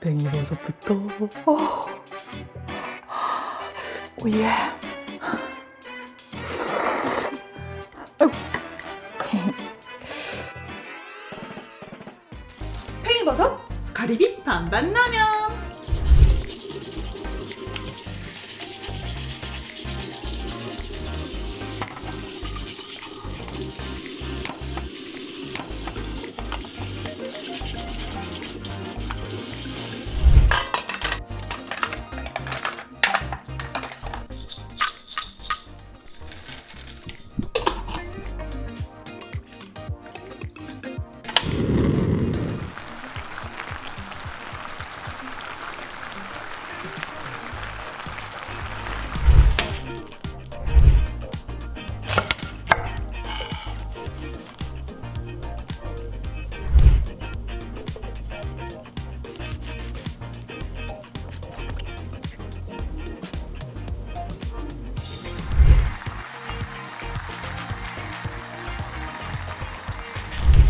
팽이버섯부터. 어. 오예. 팽이버섯 가리비 반반 라면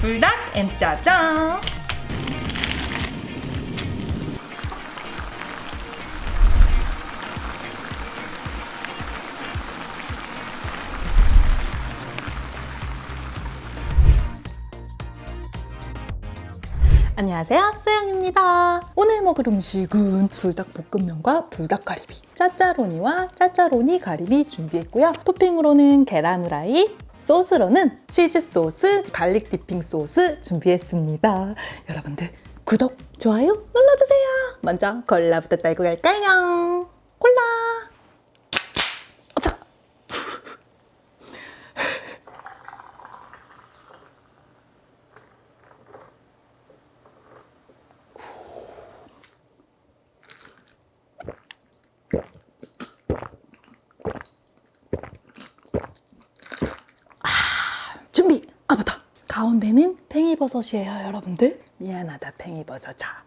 불닭 앤 짜장 안녕하세요, 수영입니다. 오늘 먹을 음식은 불닭볶음면과 불닭가리비, 짜짜로니와 짜짜로니 가리비 준비했고요. 토핑으로는 계란 후라이, 소스로는 치즈 소스, 갈릭 디핑 소스 준비했습니다. 여러분들 구독, 좋아요 눌러주세요. 먼저 콜라부터 딸고 갈까요? 콜라. 어, 잠깐. 준비! 아 맞다! 가운데는 팽이버섯이에요 여러분들. 미안하다 팽이버섯아.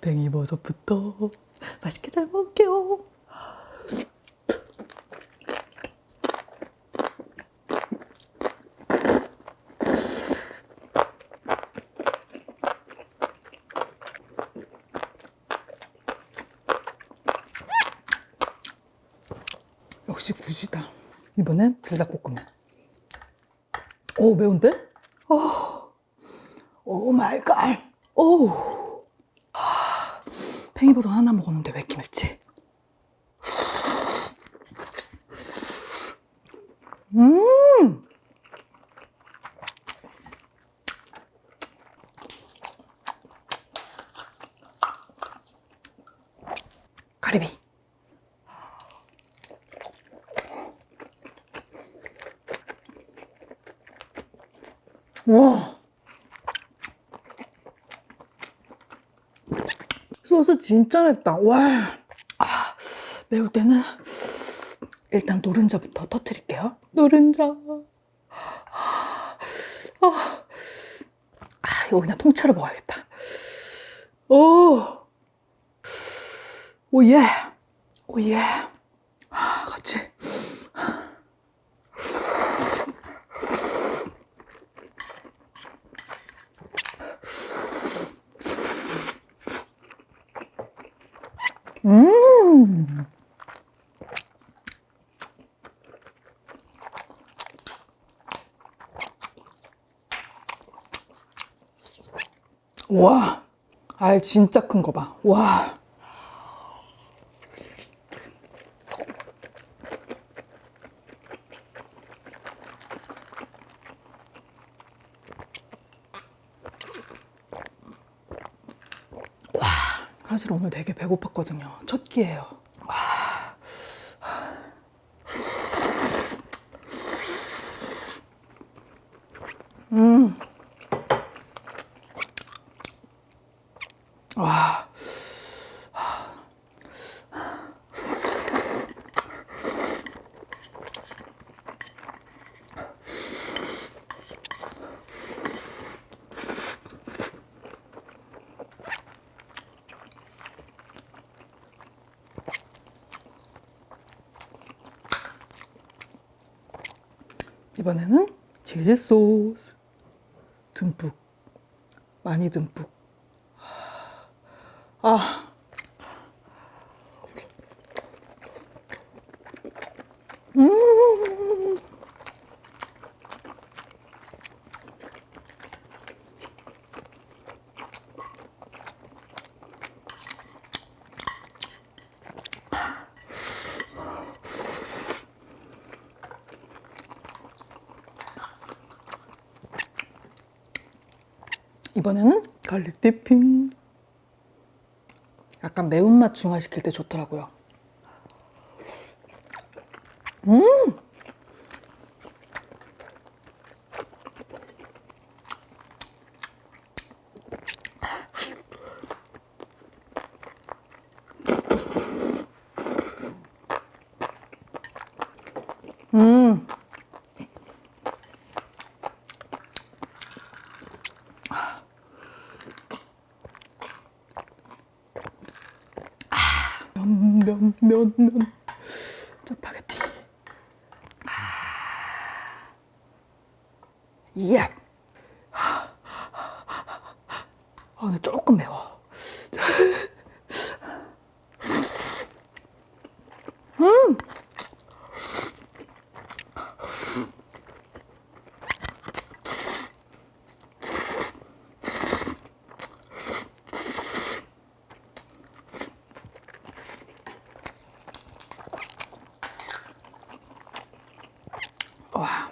팽이버섯부터 맛있게 잘 먹을게요. 역시 굳이다. 이번엔 불닭볶음면. 오 매운데? 오, 오 마이 갓. 오. 하, 팽이버섯 하나 먹었는데 왜 이렇게 맵지? 음. 가리비. 와. 소스 진짜 맵다. 와. 아, 매울 때는 일단 노른자부터 터트릴게요. 노른자. 아, 아, 이거 그냥 통째로 먹어야겠다. 오. 오, 예. 오, 예. 아, 같이. 음. 와, 알 진짜 큰 거 봐. 와. 와, 사실 오늘 되게 배고팠거든요. 첫 끼예요. 이번에는 치즈 소스. 듬뿍. 많이 듬뿍. 아. 이번에는 갈릭 디핑. 약간 매운맛 중화시킬 때 좋더라고요. 음. 면, 면, 면, 면. 짜파게티. 아. 예. 아, 근데 조금 매워. 와.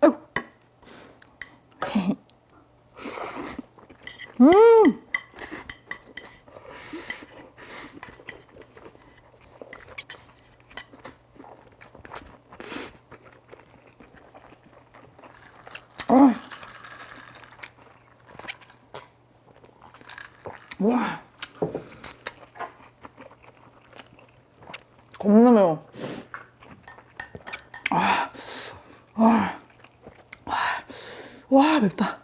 아이고. 음. 어. 와. 겁나 매워. 와 맵다.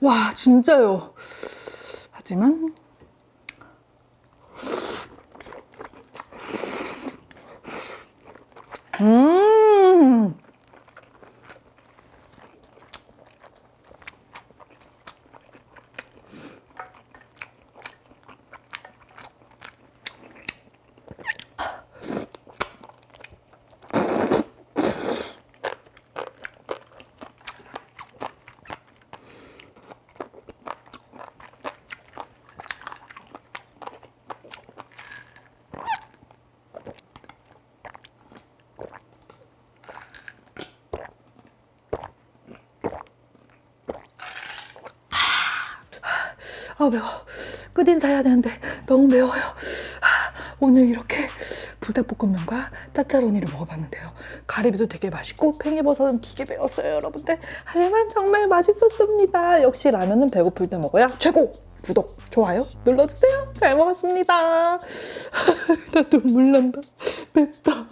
와 진짜요. 하지만 음. 아 매워. 끝인사 해야 되는데 너무 매워요. 아, 오늘 이렇게 불닭볶음면과 짜짜로니를 먹어봤는데요. 가리비도 되게 맛있고 팽이버섯은 되게 매웠어요, 여러분들. 하지만 정말 맛있었습니다. 역시 라면은 배고플 때 먹어야 최고. 구독, 좋아요 눌러주세요. 잘 먹었습니다. 나 눈물 난다. 맵다.